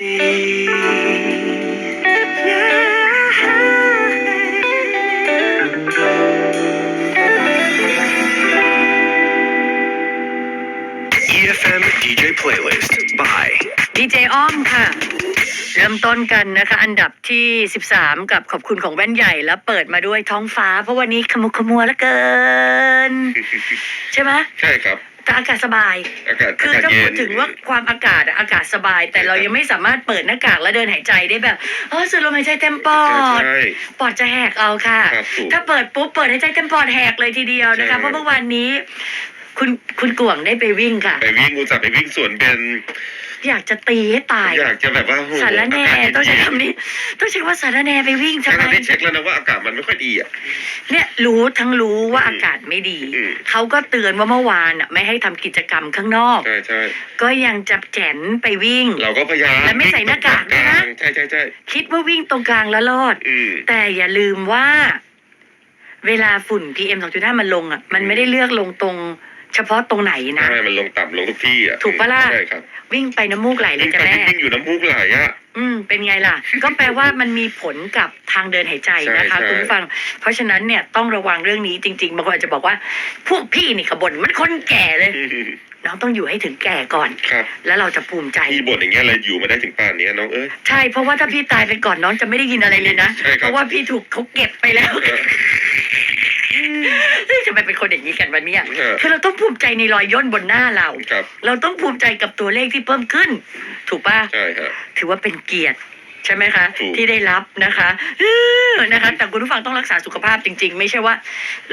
EFM DJ Playlist by ดีเจอ้อมค่ะ เริ่มต้นกันนะคะ อันดับที่ 13 กับขอบคุณของแว่นใหญ่แล้วเปิดมาด้วยท้องฟ้า เพราะวันนี้ขมุกขมัวเหลือเกิน ใช่ไหม ใช่ครับแต่ อากาศสบาย อากาศคืออากาศถ้าเย็พูนดถึงว่าความอากาศอะอากาศสบาย แต่เรายังไม่สามารถเปิดหน้ากากแล้วเดินหายใจได้แบบเออสูดลมหายใจเต็มปอด ใช่ ปอดจะแหกเอาค่ะ ครับถูกถ้าเปิดปุ๊บเปิดหายใจเต็มปอดแหกเลยทีเดียวนะคะ ใช่ เพราะเมื่อวานนี้ คุณคุณกวางได้ไปวิ่งค่ะ ไปวิ่งอุตส่าห์ไปวิ่งสวนเป็น อยากจะตีให้ตายอยากจะแบบว่าโหสารแหน่ากาศต้องใช้เย็นคำนี้ต้องใช้ว่าสารแหน่ไปวิ่งๆทำไมทั้งๆที่เช็คแล้วนะว่าอากาศมันไม่ค่อยดีอะ เนี่ยรู้ทั้งรู้ว่าอืมอากาศไม่ดี อืม เขาก็เตือนว่าเมื่อวานอะไม่ให้ทำกิจกรรมข้างนอก ใช่ใช่ก็ยังจับแจนไปวิ่ง เราก็พยายามและไม่ใส่หน้ากากด้วยนะ ใช่ใช่ใช่คิดว่าวิ่งตรงกลางแล้วรอด อืม แต่อย่าลืมว่า เวลาฝุ่น PM 2.5 มันลงอะ มันไม่ได้เลือกลงตรง เฉพาะตรงไหนนะ ใช่มันลงต่ำลงทุกที่อะถูกปะล่ะ ใช่ครับวิ่งไปน้ำมูกไหลเลยวิ่งจ้ะไปแม่ วิ่งอยู่น้ำมูกไหลอะ อืมเป็นไงล่ะ ก็แปลว่ามันมีผลกับทางเดินหายใจนะคะ ใช่ใช่ คุณผู้ฟัง เพราะฉะนั้นเนี่ยต้องระวังเรื่องนี้จริงๆบางคนอาจจะบอกว่า พวกพี่นี่ขบนมันคนแก่เลยอืมน้องต้องอยู่ให้ถึงแก่ก่อน ครับแล้วเราจะภูมิใจ พี่บ่นอย่างเงี้ยเลยอยู่มาได้ถึงป่านนี้น้องเอ้ย ใช่เพราะว่าถ้าพี่ตายไปก่อนน้องจะไม่ได้ยินอะไรเลยนะ ใช่ครับ เพราะว่าพี่ถูกเขาเก็บไปแล้ว เออ เฮ้ยทำไมเป็นคนอย่างนี้กันวันนี้เออคือเราต้องภูมิใจในรอยย่นบนหน้าเราครับเราต้องภูมิใจกับตัวเลขที่เพิ่มขึ้น ถูกป่ะใช่ครับถือว่าเป็นเกียรติใช่ไหมคะถูกที่ได้รับนะคะเออนะคะ แต่คุณผู้ฟังต้องรักษาสุขภาพจริง ๆ ไม่ใช่ว่า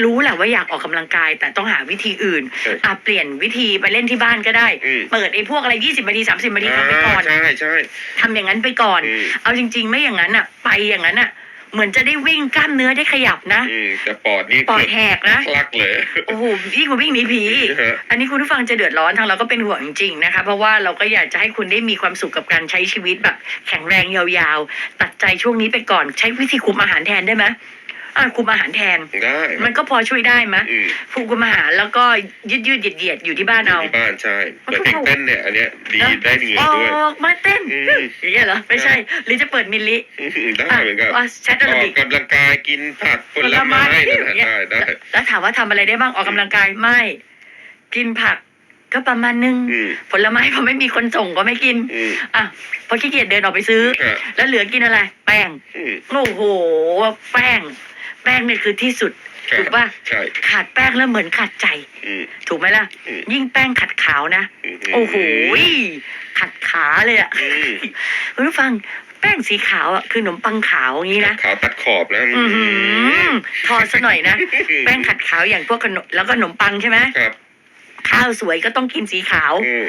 รู้แหละว่าอยากออกกำลังกาย แต่ต้องหาวิธีอื่นใช่อะเปลี่ยนวิธีไปเล่นที่บ้านก็ได้อืมเปิดไอ้พวกอะไร20นาที30นาทีทำไปก่อนใช่ใช่ทำอย่างนั้นไปก่อนอืมเอาจริง ๆ ไม่อย่างนั้นอะ ไปอย่างนั้นอะ เหมือนจะได้วิ่งกล้ามเนื้อได้ขยับนะอืมแต่ปอดนี่ปอดแหกนะคลักเลยโอ้โหยิ่งกว่าวิ่งหนีผีฮะอันนี้คุณผู้ฟังจะเดือดร้อนทางเราก็เป็นห่วงจริงๆนะคะ เพราะว่าเราก็อยากจะให้คุณได้มีความสุขกับการใช้ชีวิตแบบ แข็งแรงยาวๆ ตัดใจช่วงนี้ไปก่อนใช้วิธีคุมอาหารแทนได้ไหม อ่าคุมอาหารแทน ได้มันก็พอช่วยได้ไหมอืมคุมอาหารแล้วก็ยืดยืดๆเหยียดเหยียดๆอยู่ที่บ้านเอา ที่บ้านใช่แต่เพลงเต้นเนี่ยอันเนี้ยดีนะได้เหงื่ออด้วย อกมาเต้นอืม อย่างเงี้ยเหรอไม่ใช่หรือจะเปิดมิลลิอืมได้เหมือนกันว่าแชทออาราอกบิก กำลังกายกินผักผลไม้นั่นน่ะได้ได้ แล้วถามว่าทำอะไรได้บ้างออกกำลังกายไม่ กินผักก็ประมาณนึง อืมผลไม้พอไม่มีคนส่งก็ไม่กิน อืมอะพอขี้เกียจเดินออกไปซื้อ ครับแล้วเหลือกินอะไร แป้งอืมโอ้โห แป้งแป้งเนี่ยคือที่สุดครับถูกป่ะใช่ขาดแป้งแล้วเหมือนขาดใจอืมถูกไหมล่ะอืมยิ่งแป้งขัดขาวนะมโอ้โหขัดขาเลยอะอืมคุณผู้ฟังแป้งสีขาวอะคือขนมปังขาวอย่างนี้นะขาวตัดขอบนะอือหือทอดซะหน่อยนะ แป้งขัดขาวอย่างพวกขนมแล้วก็ขนมปังใช่ไหมครับข้าวสวยก็ต้องกินสีขาวอืม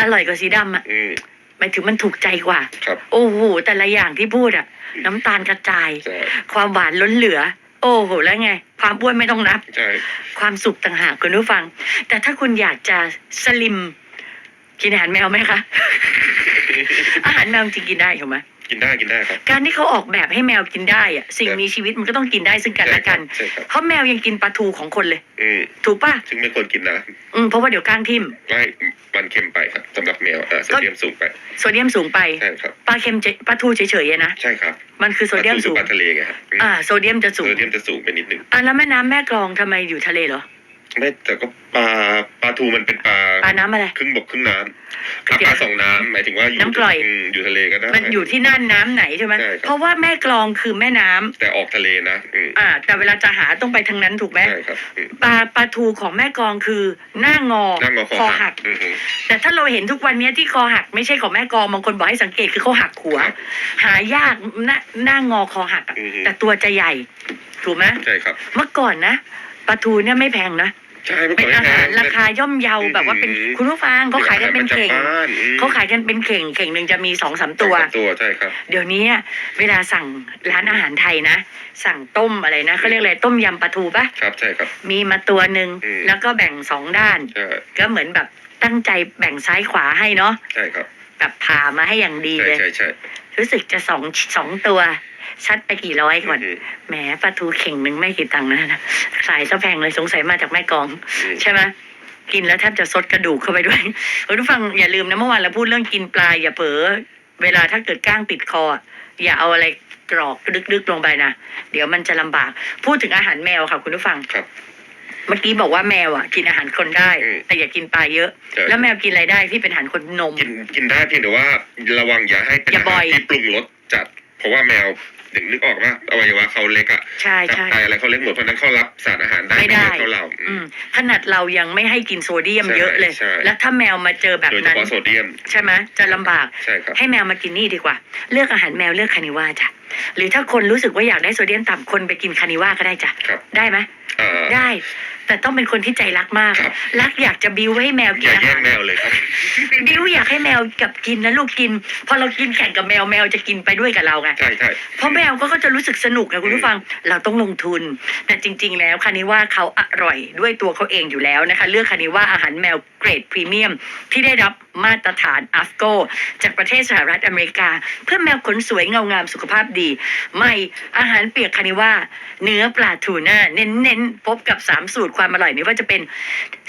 อร่อยกว่าสีดำอะอืมหมายถึงมันถูกใจกว่าครับโอ้โห แต่ละอย่างที่พูดอะน้ำตาลกระจายใช่ความหวานล้นเหลือ โอ้โหแล้วไง ความอ้วนไม่ต้องนับ ใช่ความสุขต่างหากคุณผู้ฟัง แต่ถ้าคุณอยากจะสลิมกินอาหารแมวไหมคะ อาหารแมวจริงกินได้ถูกไหมกินได้กินได้ครับ การที่เขาออกแบบให้แมวกินได้อะสิ่งมีชีวิตมันก็ต้องกินได้ซึ่งกันและกัน ใช่ครับ เพราะแมวยังกินปลาทูของคนเลย อืมถูกป่ะซึ่งไม่ควรกินนะอืมเพราะว่าเดี๋ยวก้างทิ่ม ไม่มันเค็มไปครับสำหรับแมวอ่าโซเดียมสูงไปโซเดียมสูงไปใช่ครับ ปลาเค็มเจปลาทูเฉยๆอะนะ ใช่ครับมันคือโซเดียมสูงปลาทะเลไงครับอืมอ่าโซเดียมจะสูโซงเดียมจะสูงไปนิดนึง อะแล้วแม่น้ำแม่กลองทำไมอยู่ทะเลเหรอ ไม่แต่ก็ปลาปลาทูมันเป็นปลาปลาน้ำอะไร ครึ่งบกครึ่งน้ำคือปลาปลาสองน้ำหมายถึงว่าอยู่น้ำกร่อย มอยู่ทะเลก็ได้ มันอยู่ที่น่านน้ำไหนใช่ไหมใช่ครับ เพราะว่าแม่กลองคือแม่น้ำแต่ออกทะเลนะอืมอ่า แต่เวลาจะหาต้องไปทางนั้นถูกไหมใช่ครับอืมปลาปลาทูของแม่กลองคือหน้างอนั่งงอคอคอหัหักกอือหือแต่ถ้าเราเห็นทุกวันเนี้ยที่คอหักไม่ใช่ของแม่กลองบางคนบอกให้สังเกตคือเขาหักหัว ครับหายากหน้าหน้างอคอหักอะอือหือแต่ตัวจะใหญ่ ถูกไหม ใช่ครับ เมื่อก่อนนะ ปลาทูเนี่ยไม่แพงนะ ใช่เมื่อเป็ก่อนนอาไม่แพหารงราคาย่อมเยาอือหือแบบว่าเป็นคุณผู้ฟังเขาขายกันเป็นเข่งขายมาจากบ้านอืมเขาขายกันเป็นเข่งเข่งหนึ่งจะมีสองสามตัวสองตัวใช่ครับเดี๋ยวนี้อะเวลาสั่งร้านอาหารไทยนะ สั่งต้มอะไรนะเขาเรียกอะไรต้มยำปลาทูปะครับใช่ครับ มีมาตัวหนึ่งอืมแล้วก็แบ่งสองด้านใช่ก็เหมือนแบบตั้งใจแบ่งซ้ายขวาให้เนาะใช่ครับแบบผ่ามาให้อย่างดีใช่เลยใช่ใช่ รู้สึกจะสองสองตัว ชัดไปกี่ร้อยก่อนอือหือแหมปลาทูเข่งหนึ่งไม่กี่ตังค์นะนะขายซะแพงเลยสงสัยมาจากแม่กลองอืมใช่ไหมกินแล้วแทบจะซดกระดูกเข้าไปด้วยคุณผู้ฟังอย่าลืมนะเมื่อวานเราพูดเรื่องกินปลาอย่าเผลอเวลาถ้าเกิดก้างติดคออะอย่าเอาอะไรกรอกดึกๆลงไปนะ เดี๋ยวมันจะลำบาก พูดถึงอาหารแมวค่ะคุณผู้ฟังครับ เมื่อกี้บอกว่าแมวอะกินอาหารคนได้ อืมแต่อย่ากินปลาเยอะ ใช่ แล้วแมวกินอะไรได้ที่เป็นอาหารคนนม กินกินได้เพียงแต่ว่าระวังอย่าให้เป็นอย่าอาบ่หาอรย ที่ปรุงรสจัด เพราะว่าแมวถึงนึกออกว่าอวัยวะเขาเล็กอะใช่ตับใช่ ไตอะไรเขาเล็กหมดเพราะฉะนั้นเขารับสารอาหารได้ไม่ได้เยอะเท่าเราอือืม มขนาดเรายังไม่ให้กินโซเดียมใช่เยอะเลย ใช่ แล้วถ้าแมวมาเจอแบบโดยเฉนั้น พาะโซเดียมใช่ไหมจะลำบาก ใช่ครับให้แมวมากินนี่ดีกว่า เลือกอาหารแมวเลือกคานิว่าจ้ะ หรือถ้าคนรู้สึกว่าอยากได้โซเดียมต่ำคนไปกินคานิว่าก็ได้จ้ะ ครับได้ไหมเอ่อได้ แต่ต้องเป็นคนที่ใจรักมาก ครับ รักอยากจะบิ้วให้แมวอกินย่าอาแย่หางร แมวเลยครับ บิ้วอยากให้แมวกับกินนะลูกกิน พอเรากินแข่งกับแมวแมวจะกินไปด้วยกับเราไง ใช่ใช่ เพราะแมวก็จะรู้สึกสนุกนะคุณผู้ฟัง เราต้องลงทุน แต่จริง ๆ แล้วคานิว่าเขาอร่อยด้วยตัวเขาเองอยู่แล้วนะคะ เลือกคานิว่าอาหารแมว เกรดพรีเมียม ที่ได้รับมาตรฐานอัฟโกจากประเทศสหรัฐอเมริกา เพื่อแมวขนสวยเงางามสุขภาพดีไม่อาหารเปียกคานิว่า เนื้อปลาทูน่าเน้นๆ พบกับ 3 สูตรความอร่อยไม่ว่าจะเป็น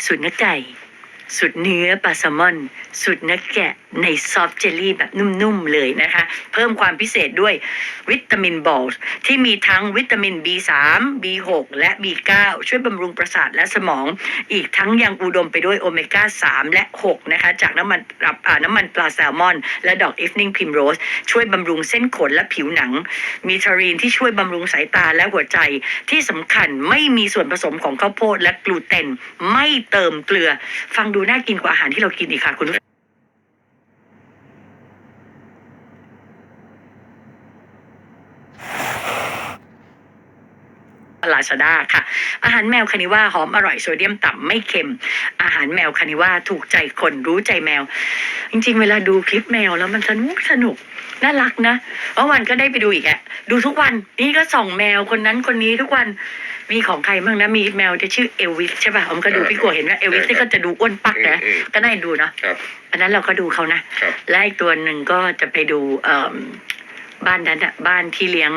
สูตรเนื้อไก่ สูตรเนื้อปลาแซลมอนสูตรเนื้อแกะในซอฟต์เจลลี่แบบนุ่มๆเลยนะคะ เพิ่มความพิเศษด้วยวิตามินบอลที่มีทั้งวิตามิน B3 B6 และ B9 ช่วยบำรุงประสาทและสมอง อีกทั้งยังอุดมไปด้วยโอเมก้า 3 และ 6 นะคะ จากน้ำมันรับน้ำมันปลาแซลมอน และดอกอีฟนิ่งพิมโรส ช่วยบำรุงเส้นขนและผิวหนัง มีทารีนที่ช่วยบำรุงสายตาและหัวใจที่สำคัญไม่มีส่วนผสมของข้าวโพดและกลูเตน ไม่เติมเกลือฟังดูน่ากินกว่าอาหารที่เรากินอีกค่ะ คุณลาซาด้าค่ะ อาหารแมวคานิว่าหอมอร่อยโซเดียมต่ำไม่เค็ม อาหารแมวคานิว่าถูกใจคนรู้ใจแมว จริง ๆ เวลาดูคลิปแมวแล้วมันสนุกสนุกน่ารักนะเมื่อวันก็ได้ไปดูอีกอะดูทุกวันนี่ก็ส่องแมวคนนั้นคนนี้ทุกวัน มีของใครบ้างนะมีแมวที่ชื่อเอลวิสใช่ป่ะผมก็ดูพี่กัวเห็นว่าเอลวิสนี่ก็จะดูอ้วนปักนะอืมอืมก็น่าดูเนาะครับอันนั้นเราก็ดูเขานะครับและอีกตัวหนึ่งก็จะไปดูเอ่มบ้านนั้นอะบ้านที่เลี้ยง